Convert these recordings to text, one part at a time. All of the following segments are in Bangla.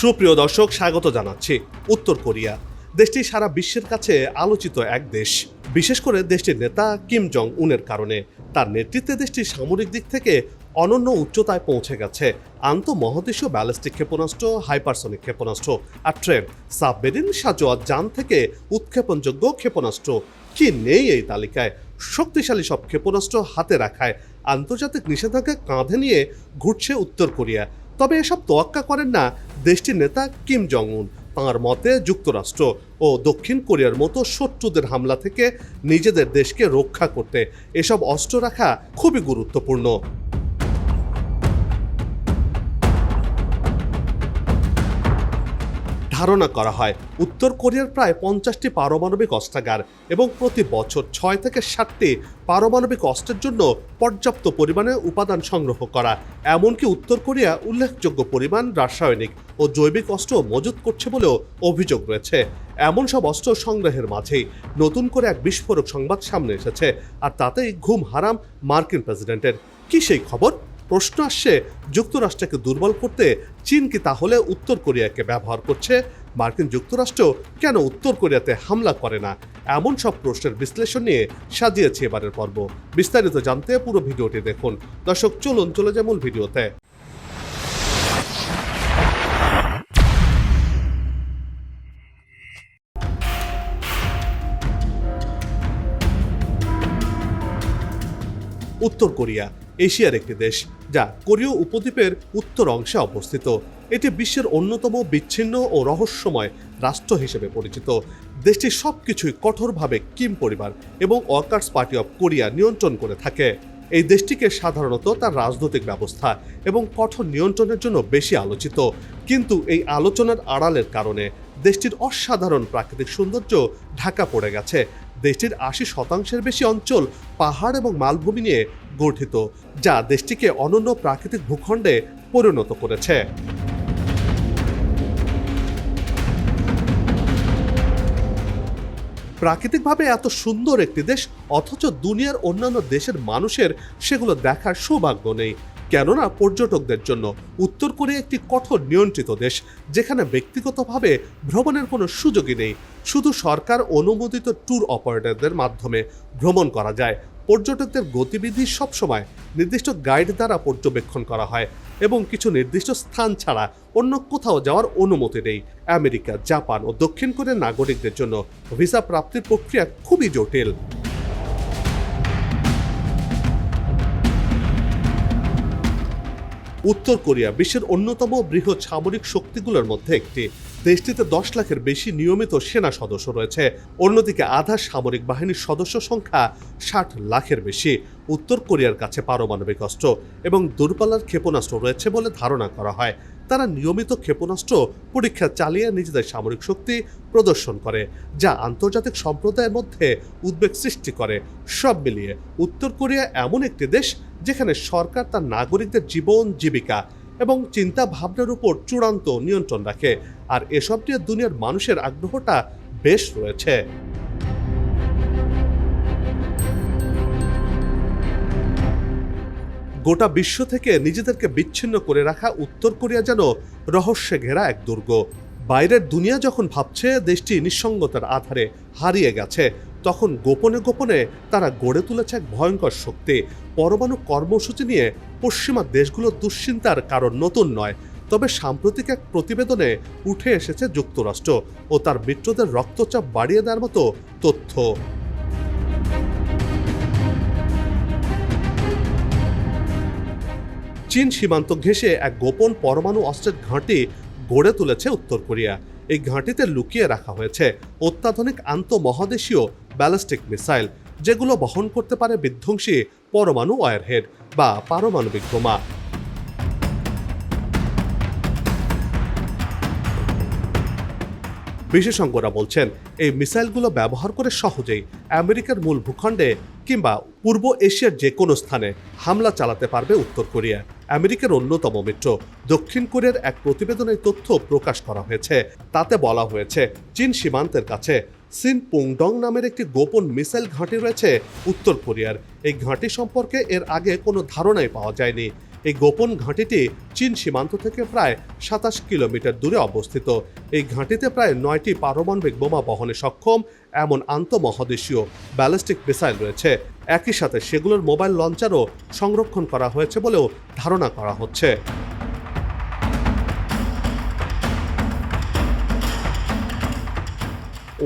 সুপ্রিয় দর্শক, স্বাগত জানাচ্ছি উত্তর কোরিয়া। দেশটি সারা বিশ্বের কাছে আলোচিত এক দেশ। বিশেষ করে দেশটির নেতা কিম জং উনের কারণে। তার নেতৃত্বে দেশটি সামরিক দিক থেকে অনন্য উচ্চতায় পৌঁছে গেছে। আন্তঃমহাদেশীয় ব্যালিস্টিক ক্ষেপণাস্ত্র, হাইপারসনিক ক্ষেপণাস্ত্র আর ট্রেন, সাবমেরিন সাজোয়া যান থেকে উৎক্ষেপণযোগ্য ক্ষেপণাস্ত্র। কি নেই এই তালিকায়? শক্তিশালী সব ক্ষেপণাস্ত্র হাতে রাখায় আন্তর্জাতিক নিষেধাজ্ঞা কাঁধে নিয়ে ঘুরছে উত্তর কোরিয়া। তবে এসব তোয়াক্কা করেন না দেশটির নেতা কিম জং উন তাঁর মতে, যুক্তরাষ্ট্র ও দক্ষিণ কোরিয়ার মতো শত্রুদের হামলা থেকে নিজেদের দেশকে রক্ষা করতে এসব অস্ত্র রাখা খুবই গুরুত্বপূর্ণ। ধারণা করা হয়, উত্তর কোরিয়ার প্রায় পঞ্চাশটি পারমাণবিক অস্ত্রাগার এবং প্রতি বছর ছয় থেকে ষাটটি পারমাণবিক অস্ত্রের জন্য পর্যাপ্ত পরিমাণে উপাদান সংগ্রহ করা। এমনকি উত্তর কোরিয়া উল্লেখযোগ্য পরিমাণ রাসায়নিক ও জৈবিক অস্ত্র মজুত করছে বলেও অভিযোগ রয়েছে। এমন সব অস্ত্র সংগ্রহের মাঝেই নতুন করে এক বিস্ফোরক সংবাদ সামনে এসেছে, আর তাতেই ঘুম হারাম মার্কিন প্রেসিডেন্টের। কি সেই খবর? প্রশ্ন আসছে, যুক্তরাষ্ট্রকে দুর্বল করতে চীন কি তাহলে উত্তর কোরিয়াকে ব্যবহার করছে? মার্কিন যুক্তরাষ্ট্র কেন উত্তর কোরিয়াতে হামলা করে না? এমন সব প্রশ্নের বিশ্লেষণ নিয়ে সাজিয়েছে এবারের পর্ব। বিস্তারিত জানতে পুরো ভিডিওটি দেখুন। দর্শক, চলুন, চলে যায় মূল ভিডিওতে। উত্তর কোরিয়া, এশিয়ার একটি দেশ, যা কোরীয় উপদ্বীপের উত্তর অংশে অবস্থিত। এটি বিশ্বের অন্যতম বিচ্ছিন্ন ও রহস্যময় রাষ্ট্র হিসেবে পরিচিত। দেশটি সবকিছুই কঠোরভাবে কিম পরিবার এবং ওয়ার্কার্স পার্টি অফ কোরিয়া নিয়ন্ত্রণ করে থাকে। এই দেশটিকে সাধারণত তার রাজনৈতিক ব্যবস্থা এবং কঠোর নিয়ন্ত্রণের জন্য বেশি আলোচিত। কিন্তু এই আলোচনার আড়ালের কারণে দেশটির অসাধারণ প্রাকৃতিক সৌন্দর্য ঢাকা পড়ে গেছে দেশটির আশি শতাংশের বেশি অঞ্চল পাহাড় এবং মালভূমি নিয়ে গঠিত, যা দেশটিকে অনন্য প্রাকৃতিক ভূখণ্ডে পরিণত করেছে। প্রাকৃতিকভাবে এত সুন্দর একটি দেশ, অথচ দুনিয়ার অন্যান্য দেশের মানুষের সেগুলো দেখার সৌভাগ্য নেই। কেননা পর্যটকদের জন্য উত্তর কোরিয়া একটি কঠোর নিয়ন্ত্রিত দেশ, যেখানে ব্যক্তিগতভাবে ভ্রমণের কোনো সুযোগই নেই। শুধু সরকার অনুমোদিত ট্যুর অপারেটরদের মাধ্যমে ভ্রমণ করা যায়। পর্যটকদের গতিবিধি সবসময় নির্দিষ্ট গাইড দ্বারা পর্যবেক্ষণ করা হয় এবং কিছু নির্দিষ্ট স্থান ছাড়া অন্য কোথাও যাওয়ার অনুমতি নেই। আমেরিকা, জাপান ও দক্ষিণ কোরিয়ার নাগরিকদের জন্য ভিসা প্রাপ্তির প্রক্রিয়া খুবই জটিল। উত্তর কোরিয়া বিশ্বের অন্যতম বৃহৎ সামরিক শক্তিগুলোর মধ্যে একটি। দেশটিতে দশ লাখের বেশি নিয়মিত সেনা সদস্য রয়েছে। অন্যদিকে আধা সামরিক বাহিনীর সদস্য সংখ্যা ষাট লাখের বেশি। উত্তর কোরিয়ার কাছে পারমাণবিক অস্ত্র এবং দূরপাল্লার ক্ষেপণাস্ত্র রয়েছে বলে ধারণা করা হয়। তারা নিয়মিত ক্ষেপণাস্ত্র পরীক্ষা চালিয়ে নিজেদের সামরিক শক্তি প্রদর্শন করে, যা আন্তর্জাতিক সম্প্রদায়ের মধ্যে উদ্বেগ সৃষ্টি করে। সব মিলিয়ে উত্তর কোরিয়া এমন একটি দেশ যেখানে সরকার তার নাগরিকদের জীবন, জীবিকা এবং চিন্তা ভাবনার উপর চূড়ান্ত নিয়ন্ত্রণ রাখে, আর এসব নিয়ে দুনিয়ার মানুষের আগ্রহটা বেশ রয়েছে। গোটা বিশ্ব থেকে নিজেদেরকে বিচ্ছিন্ন করে রাখা উত্তর কোরিয়া যেন রহস্যে ঘেরা এক দুর্গ। বাইরের দুনিয়া যখন ভাবছে, দেশটি নিঃসঙ্গতার আধারে হারিয়ে গেছে। তখন গোপনে গোপনে তারা গড়ে তুলেছে এক ভয়ঙ্কর শক্তি। পরমাণু কর্মসূচি নিয়ে পশ্চিমা দেশগুলোর দুশ্চিন্তার কারণ নতুন নয়। তবে সাম্প্রতিক এক প্রতিবেদনে উঠে এসেছে যুক্তরাষ্ট্র ও তার মিত্রদের রক্তচাপ বাড়িয়ে দেওয়ার মতো তথ্য। চীন সীমান্ত ঘেঁষে এক গোপন পরমাণু অস্ত্রের ঘাঁটি গড়ে তুলেছে উত্তর কোরিয়া। এই ঘাঁটিতে লুকিয়ে রাখা হয়েছে অত্যাধুনিক আন্তঃমহাদেশীয় ব্যালিস্টিক মিসাইল, যেগুলো বহন করতে পারে বিধ্বংসী পরমাণু ওয়ারহেড বা পারমাণবিক বোমা। বিশেষজ্ঞরা বলছেন, এই মিসাইলগুলো ব্যবহার করে সহজেই আমেরিকার মূল ভূখণ্ডে কিংবা পূর্ব এশিয়ার যে কোনো স্থানে হামলা চালাতে পারবে উত্তর কোরিয়া। আমেরিকার অন্যতম মিত্র। দক্ষিণ কোরিয়ার এক প্রতিবেদনে তথ্য প্রকাশ করা হয়েছে। তাতে বলা হয়েছে, চীন সীমান্তের কাছে সিন পুংডং নামের একটি গোপন মিসাইল ঘাঁটি রয়েছে উত্তর কোরিয়ার। এই ঘাঁটি সম্পর্কে এর আগে কোনো ধারণাই পাওয়া যায়নি। এই গোপন ঘাঁটিটি চীন সীমান্ত থেকে প্রায় সাতাশ কিলোমিটার দূরে অবস্থিত। এই ঘাঁটিতে প্রায় নয়টি পারমাণবিক বোমা বহনে সক্ষম এমন আন্তঃমহাদেশীয় ব্যালিস্টিক মিসাইল রয়েছে। একই সাথে সেগুলোর মোবাইল লঞ্চারও সংরক্ষণ করা হয়েছে বলেও ধারণা করা হচ্ছে।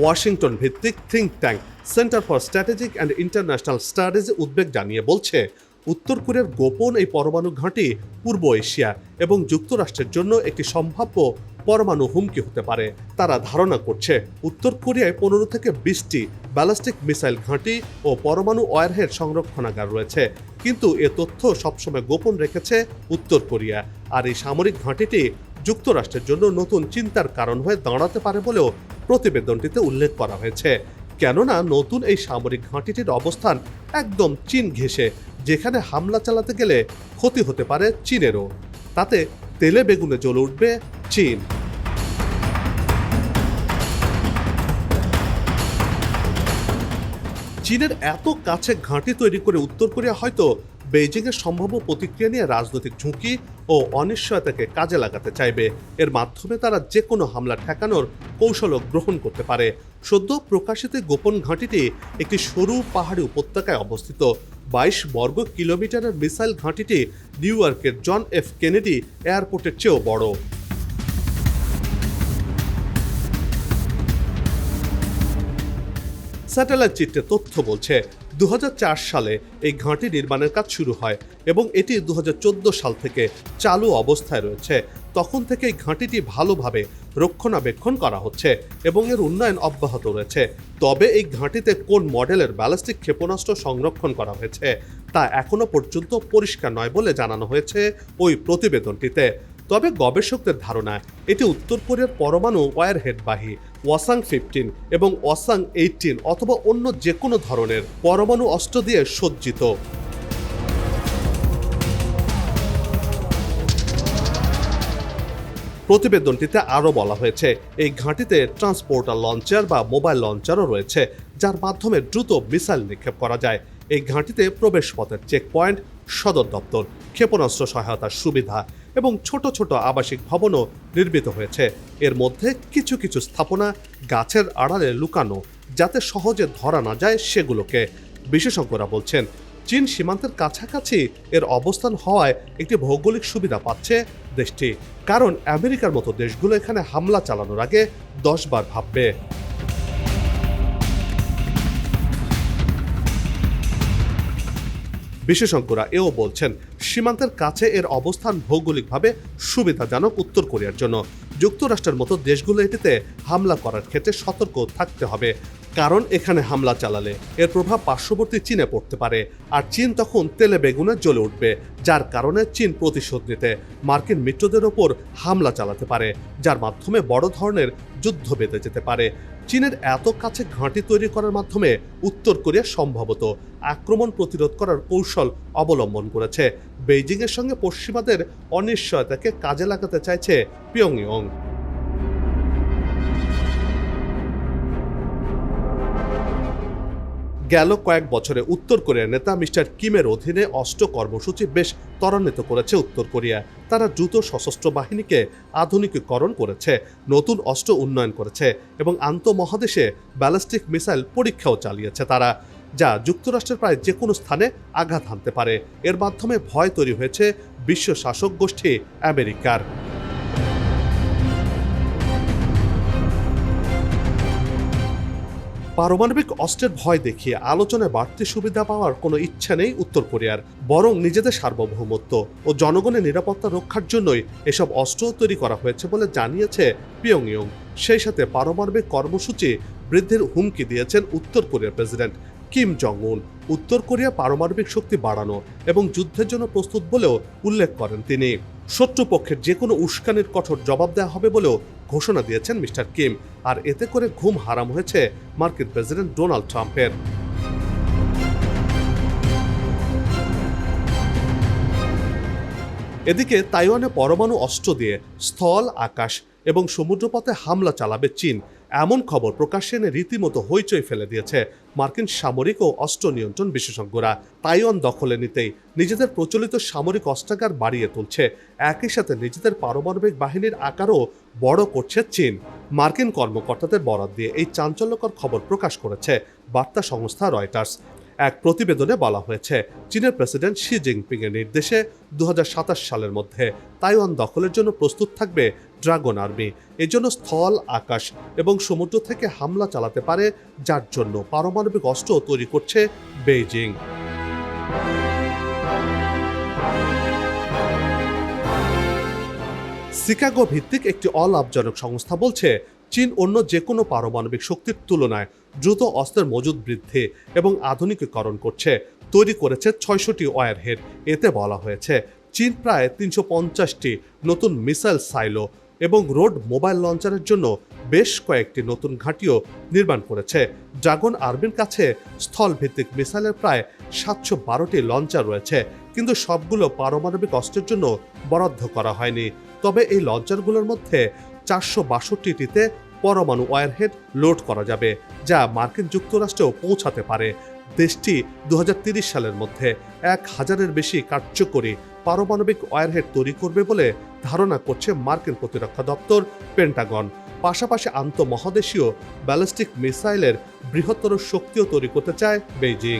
ওয়াশিংটন ভিত্তিক think tank, centre for strategic and international studies উদ্বেগ জানিয়ে বলছে উত্তর কোরিয়ার গোপন এই পরমাণু ঘাঁটি পূর্ব এশিয়া এবং যুক্তরাষ্ট্রের জন্য একটি সম্ভাব্য পরমাণু হুমকি হতে পারে। তারা ধারণা করছে, উত্তর কোরিয়ায় পনেরো থেকে বিশটি ব্যালিস্টিক মিসাইল ঘাঁটি ও পরমাণু ওয়ারহেড সংরক্ষণাগার রয়েছে, কিন্তু এ তথ্য সবসময় গোপন রেখেছে উত্তর কোরিয়া। আর এই সামরিক ঘাঁটিটি যুক্তরাষ্ট্রের জন্য নতুন চিন্তার কারণ হয়ে দাঁড়াতে পারে বলেও প্রতিবেদনটিতে উল্লেখ করা হয়েছে। কেননা নতুন এই সামরিক ঘাঁটিটির অবস্থান একদম চীন ঘেঁষে, যেখানে হামলা চালাতে গেলে ক্ষতি হতে পারে চীনেরও। তাতে তেলে বেগুনে জ্বলে উঠবে চীন। চীনের এত কাছে ঘাঁটি তৈরি করে উত্তর কোরিয়া হয়তো বেইজিংয়ের সম্ভাব্য প্রতিক্রিয়া নিয়ে রাজনৈতিক ঝুঁকি ও অনিশ্চয়তাকে কাজে লাগাতে চাইবে। এর মাধ্যমে তারা যে কোনো হামলা ঠেকানোর কৌশলও গ্রহণ করতে পারে। সদ্য প্রকাশিত গোপন ঘাঁটিটি একটি সরু পাহাড়ি উপত্যকায় অবস্থিত। বাইশ বর্গ কিলোমিটারের মিসাইল ঘাঁটিটি নিউ ইয়র্কের জন এফ কেনেডি এয়ারপোর্টের চেয়েও বড়। স্যাটেলাইট চিত্রে তথ্য বলছে দু হাজার চার সালে এই ঘাঁটি নির্মাণের কাজ শুরু হয় এবং এটি দু হাজার চোদ্দ সাল থেকে চালু অবস্থায় রয়েছে। তখন থেকে ঘাঁটিটি ভালোভাবে রক্ষণাবেক্ষণ করা হচ্ছে এবং এর উন্নয়ন অব্যাহত রয়েছে। তবে এই ঘাঁটিতে কোন মডেলের ব্যালিস্টিক ক্ষেপণাস্ত্র সংরক্ষণ করা হয়েছে তা এখনও পর্যন্ত পরিষ্কার নয় বলে জানানো হয়েছে ওই প্রতিবেদনটিতে। তবে গবেষকদের ধারণা, এটি উত্তর কোরিয়ার পরমাণু ওয়ারহেডবাহী ওয়াসাং ফিফটিন এবং ওয়াসাং এইটিন অথবা অন্য যে কোনো ধরনের পরমাণু অস্ত্র দিয়ে সজ্জিত। প্রতিবেদনটিতে আরও বলা হয়েছে, এই ঘাঁটিতে ট্রান্সপোর্টার লঞ্চার বা মোবাইল লঞ্চারও রয়েছে, যার মাধ্যমে দ্রুত মিসাইল নিক্ষেপ করা যায়। এই ঘাঁটিতে প্রবেশপথের চেকপয়েন্ট সদর দপ্তর, ক্ষেপণাস্ত্র সহায়তার সুবিধা এবং ছোট ছোট আবাসিক ভবনও নির্মিত হয়েছে। এর মধ্যে কিছু কিছু স্থাপনা গাছের আড়ালে লুকানো, যাতে সহজে ধরা না যায় সেগুলোকে। বিশেষজ্ঞরা বলছেন, চীন সীমান্তের কাছাকাছি এর অবস্থান হওয়ায় একটি ভৌগোলিক সুবিধা পাচ্ছে দেশটি, কারণ আমেরিকার মতো দেশগুলো এখানে হামলা চালানোর আগে দশবার ভাববে। বিশেষজ্ঞরা এও বলছেন, সীমান্তের কাছে এর অবস্থান ভৌগোলিকভাবে সুবিধাজনক উত্তর কোরিয়ার জন্য। যুক্তরাষ্ট্রের মতো দেশগুলো এটিতে হামলা করার ক্ষেত্রে সতর্ক থাকতে হবে, কারণ এখানে হামলা চালালে এর প্রভাব পার্শ্ববর্তী চীনে পড়তে পারে আর চীন তখন তেলে বেগুনে জ্বলে উঠবে, যার কারণে চীন প্রতিশোধ নিতে মার্কিন মিত্রদের ওপর হামলা চালাতে পারে, যার মাধ্যমে বড় ধরনের যুদ্ধ বেঁধে যেতে পারে। চীনের এত কাছে ঘাঁটি তৈরি করার মাধ্যমে উত্তর কোরিয়া সম্ভবত আক্রমণ প্রতিরোধ করার কৌশল অবলম্বন করেছে। বেইজিংয়ের সঙ্গে পশ্চিমাদের অনিশ্চয়তাকে কাজে লাগাতে চাইছে পিয়ংইয়ং। গেল কয়েক বছরে উত্তর কোরিয়ার নেতা মিস্টার কিমের অধীনে অস্ত্র কর্মসূচি বেশ ত্বরান্বিত করেছে উত্তর কোরিয়া। তারা দ্রুত সশস্ত্র বাহিনীকে আধুনিকীকরণ করেছে, নতুন অস্ত্র উন্নয়ন করেছে এবং আন্তঃমহাদেশে ব্যালিস্টিক মিসাইল পরীক্ষাও চালিয়েছে তারা, যা যুক্তরাষ্ট্রের প্রায় যে কোনো স্থানে আঘাত হানতে পারে। এর মাধ্যমে ভয় তৈরি হয়েছে বিশ্ব শাসক গোষ্ঠী আমেরিকার। পারমাণবিক অস্ত্রের ভয় দেখিয়ে আলোচনায় বাড়তি সুবিধা পাওয়ার কোনো ইচ্ছা নেই উত্তর কোরিয়ার, বরং নিজেদের সার্বভৌমত্ব ও জনগণের নিরাপত্তা রক্ষার জন্যই এসব অস্ত্র তৈরি করা হয়েছে বলে জানিয়েছে পিয়ংইয়ং। সেই সাথে পারমাণবিক কর্মসূচি বৃদ্ধির হুমকি দিয়েছেন উত্তর কোরিয়ার প্রেসিডেন্ট কিম জং উন উত্তর কোরিয়া পারমাণবিক শক্তি বাড়ানো এবং যুদ্ধের জন্য প্রস্তুত বলেও উল্লেখ করেন তিনি। শত্রুপক্ষের যে কোনো উস্কানির কঠোর জবাব দেওয়া হবে বলেও ঘোষণা দিয়েছেন মিস্টার কিম। আর এতে করে ঘুম হারাম হয়েছে মার্কিন প্রেসিডেন্ট ডোনাল্ড ট্রাম্পের। এদিকে তাইওয়ানে পরমাণু অস্ত্র দিয়ে স্থল, আকাশ এবং সমুদ্রপথে হামলা চালাবে চীন। এমন খবর প্রকাশ্যে এনে রীতিমতো হইচই ফেলে দিয়েছে মার্কিন সামরিক ও অস্ত্র নিয়ন্ত্রণ বিশেষজ্ঞরা। তাইওয়ান দখলে নিতেই নিজেদের প্রচলিত সামরিক অস্ত্রাগার বাড়িয়ে তুলছে। একই সাথে নিজেদের পারমাণবিক বাহিনীর আকারও বড় করছে চীন। মার্কিন কর্মকর্তাদের বরাদ দিয়ে এই চাঞ্চল্যকর খবর প্রকাশ করেছে বার্তা সংস্থা রয়টার্স। এক প্রতিবেদনে বলা হয়েছে, চীনের প্রেসিডেন্ট শি জিনপিং এর নির্দেশে দু হাজার সাতাশ সালের মধ্যে তাইওয়ান দখলের জন্য প্রস্তুত থাকবে ড্রাগন আর্মি। এজন্য স্থল, আকাশ এবং সমুদ্র থেকে হামলা চালাতে পারে, যার জন্য পারমাণবিক অস্ত্র তৈরি করছে বেইজিং। শিকাগো ভিত্তিক একটি অলাভজনক সংস্থা বলছে, চীন অন্য যে কোনো পারমাণবিক শক্তির তুলনায় দ্রুত অস্ত্রের মজুদ বৃদ্ধি এবং আধুনিকীকরণ করছে। তৈরি করেছে ছয়শটি ওয়ারহেড। এতে বলা হয়েছে, চীন প্রায় তিনশো পঞ্চাশটি নতুন মিসাইল সাইলো এবং রোড মোবাইল লঞ্চারের জন্য বেশ কয়েকটি নতুন ঘাঁটিও নির্মাণ করেছে। ড্রাগন আর্মির কাছে স্থল ভিত্তিক মিসাইলের প্রায় সাতশো বারোটি লঞ্চার রয়েছে, কিন্তু সবগুলো পারমাণবিক অস্ত্রের জন্য বরাদ্দ করা হয়নি। তবে এই লঞ্চারগুলোর মধ্যে চারশো বাষট্টিটিতে পরমাণু ওয়ারহেড লোড করা যাবে, যা মার্কিন যুক্তরাষ্ট্রেও পৌঁছাতে পারে। দেশটি দু সালের মধ্যে এক হাজারের বেশি কার্যকরী পারমাণবিক ওয়ারহেড তৈরি করবে বলে ধারণা করছে মার্কিন প্রতিরক্ষা দপ্তর পেন্টাগন। পাশাপাশি আন্তঃমহাদেশীয় ব্যালিস্টিক মিসাইলের বৃহত্তর শক্তিও তৈরি করতে চায় বেইজিং।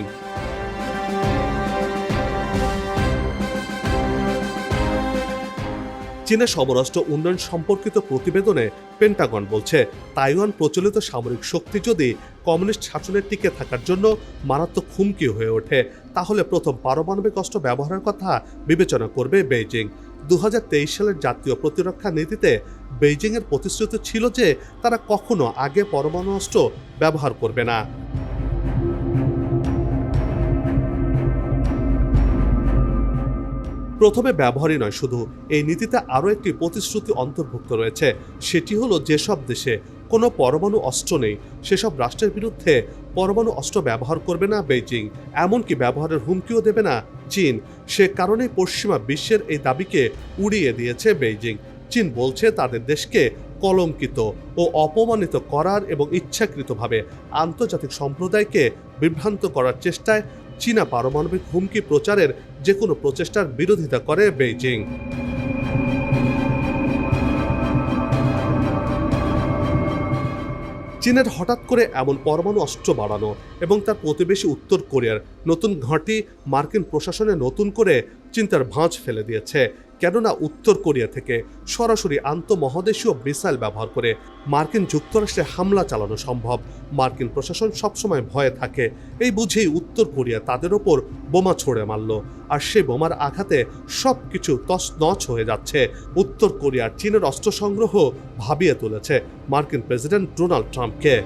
চীনের সমরাষ্ট্র উন্নয়ন সম্পর্কিত প্রতিবেদনে পেন্টাগন বলছে, তাইওয়ান প্রচলিত সামরিক শক্তি যদি কমিউনিস্ট শাসনের টিকে থাকার জন্য মারাত্মক হুমকি হয়ে ওঠে, তাহলে প্রথম পারমাণবিক অস্ত্র ব্যবহারের কথা বিবেচনা করবে বেইজিং। দু হাজার তেইশ সালের জাতীয় প্রতিরক্ষা নীতিতে বেইজিংয়ের প্রতিশ্রুতি ছিল যে তারা কখনো আগে পরমাণু অস্ত্র ব্যবহার করবে না। প্রথমে ব্যবহারই নয়, শুধু এই নীতিতে আরও একটি প্রতিশ্রুতি অন্তর্ভুক্ত রয়েছে। সেটি হলো যেসব দেশে কোনো পরমাণু অস্ত্র নেই, সেসব রাষ্ট্রের বিরুদ্ধে পরমাণু অস্ত্র ব্যবহার করবে না বেইজিং, এমনকি ব্যবহারের হুমকিও দেবে না চীন। সে কারণেই পশ্চিমা বিশ্বের এই দাবিকে উড়িয়ে দিয়েছে বেইজিং। চীন বলছে তাদের দেশকে কলঙ্কিত ও অপমানিত করার এবং ইচ্ছাকৃতভাবে আন্তর্জাতিক সম্প্রদায়কে বিভ্রান্ত করার চেষ্টায় চীনা পারমাণবিক হুমকি প্রচারের যে কোনো প্রচেষ্টার বিরোধিতা করে বেইজিং। চীনের হঠাৎ করে এমন পরমাণু অস্ত্র বাড়ানো এবং তার প্রতিবেশী উত্তর কোরিয়ার নতুন ঘাঁটি মার্কিন প্রশাসনে নতুন করে চিন্তার ভাঁজ ফেলে দিয়েছে। কেননা উত্তর কোরিয়া থেকে সরাসরি আন্তঃমহাদেশীয় মিসাইল ব্যবহার করে মার্কিন যুক্তরাষ্ট্রে হামলা চালানো সম্ভব। মার্কিন প্রশাসন সবসময় ভয়ে থাকে। এই বুঝেই উত্তর কোরিয়া তাদের ওপর বোমা ছড়ে মারল। আর সেই বোমার আঘাতে সব কিছু তছনছ হয়ে যাচ্ছে। উত্তর কোরিয়ার চীনের অস্ত্র সংগ্রহ ভাবিয়ে তুলেছে মার্কিন প্রেসিডেন্ট ডোনাল্ড ট্রাম্পকে।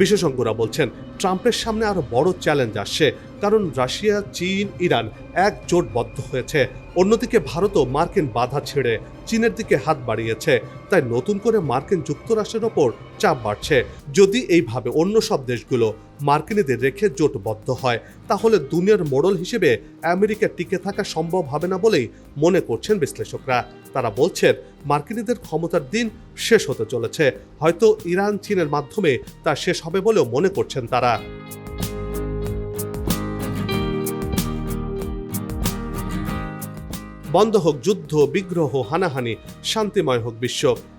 বিশেষজ্ঞরা বলছেন, ট্রাম্পের সামনে আরও বড় চ্যালেঞ্জ আসছে, কারণ রাশিয়া, চীন, ইরান একজোটবদ্ধ হয়েছে। অন্যদিকে ভারতও মার্কিন বাধা ছেড়ে চীনের দিকে হাত বাড়িয়েছে, তাই নতুন করে মার্কিন যুক্তরাষ্ট্রের ওপর চাপ বাড়ছে। যদি এইভাবে অন্য সব দেশগুলো মার্কিনীদের রেখে জোটবদ্ধ হয়। তাহলে দুনিয়ার মোড়ল হিসেবে আমেরিকা টিকে থাকা সম্ভব হবে না বলেই মনে করছেন বিশ্লেষকরা। তারা বলছেন, মার্কিনীদের ক্ষমতার দিন শেষ হতে চলেছে। হয়তো ইরান, চীনের মাধ্যমে তা শেষ হবে বলেও মনে করছেন তারা। বন্ধ হোক যুদ্ধ, বিগ্রহ, হানাহানি, শান্তিময় হোক বিশ্ব।